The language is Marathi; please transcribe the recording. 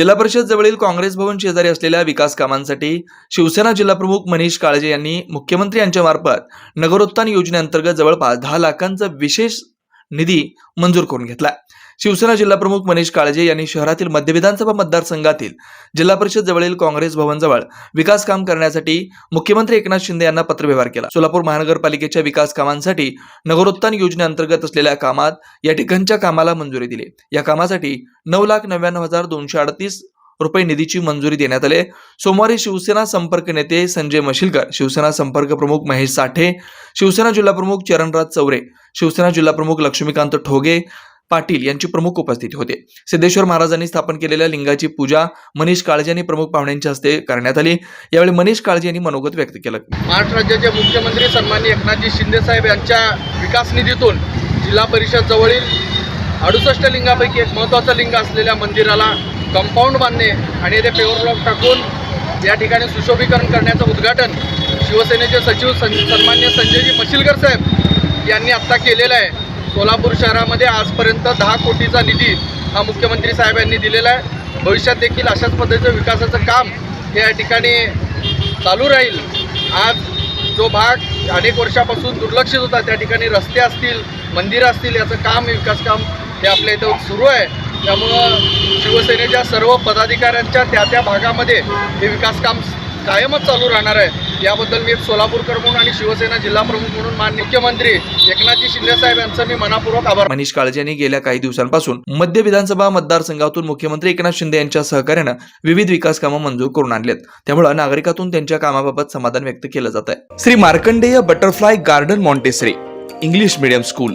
जिल्हा परिषद जवळील काँग्रेस भवन शेजारी असलेल्या विकास कामांसाठी शिवसेना जिल्हाप्रमुख मनीष काळजे यांनी मुख्यमंत्री यांच्या मार्फत नगरोत्थान योजनेअंतर्गत जवळपास दहा लाखांचा विशेष निधी मंजूर करून घेतला. शिवसेना जिल्हाप्रमुख मनीष काळजे यांनी शहरातील मध्य विधानसभा मतदारसंघातील जिल्हा परिषद जवळील काँग्रेस भवनजवळ विकास काम करण्यासाठी मुख्यमंत्री एकनाथ शिंदे यांना पत्रव्यवहार केला. सोलापूर महानगरपालिकेच्या विकास कामांसाठी नगरोत्थान योजनेअंतर्गत असलेल्या कामात या ठिकाणच्या कामाला मंजुरी दिली. या कामासाठी नऊ लाख नव्याण्णव हजार दोनशे अडतीस रुपये निधीची मंजुरी देण्यात आली सोमवारी शिवसेना संपर्क नेते संजय मशिलकर शिवसेना संपर्क प्रमुख महेश साठे शिवसेना जिल्हाप्रमुख चरणराज चौरे शिवसेना जिल्हाप्रमुख लक्ष्मीकांत ठोगे पाटील यांची प्रमुख उपस्थिती होते. सिद्धेश्वर महाराजांनी स्थापन केलेल्या लिंगाची पूजा मनीष काळजे यांनी प्रमुख पाहुण्यांच्या हस्ते करण्यात आली. यावेळी मनीष काळजे यांनी मनोगत व्यक्त केलं. महाराष्ट्र राज्याचे मुख्यमंत्री सन्माननीय एकनाथजी शिंदेसाहेब यांच्या विकास निधीतून जिल्हा परिषद जवळील अडुसष्ट लिंगापैकी एक महत्त्वाचं लिंग असलेल्या मंदिराला कंपाऊंड बांधणे आणि येथे पेवर ब्लॉक टाकून या ठिकाणी सुशोभीकरण करण्याचं उद्घाटन शिवसेनेचे सचिव सं सन्मान्य संजयजी मशिलकर साहेब यांनी आत्ता केलेलं आहे. सोलापूर शहरामध्ये आजपर्यंत दहा कोटीचा निधी हा मुख्यमंत्री साहेब यांनी दिलेला आहे. भविष्यात देखील अशाच पद्धतीचं विकासाचं काम हे या ठिकाणी चालू राहील. आज जो भाग अनेक वर्षापासून दुर्लक्षित होता त्या ठिकाणी रस्ते असतील मंदिरं असतील याचं काम विकास काम हे आपल्या इथं सुरू आहे. त्यामुळं शिवसेनेच्या सर्व पदाधिकाऱ्यांच्या त्या त्या भागामध्ये हे विकास काम कायमच चालू राहणार आहे. याबद्दल मी सोलापूरकर म्हणून आणि शिवसेना जिल्हा प्रमुख म्हणून माननीय मुख्यमंत्री एकनाथजी शिंदे साहेब यांचं मी मनापूर्वक आभार मनीष काळजे यांनी गेल्या काही दिवसांपासून मध्य विधानसभा मतदारसंघातून मुख्यमंत्री एकनाथ शिंदे यांच्या सहकार्यानं विविध विकास कामं मंजूर करून आणलेत. त्यामुळे नागरिकातून त्यांच्या कामाबाबत समाधान व्यक्त केलं जात आहे Shri Markandeya butterfly garden Montessori English medium school.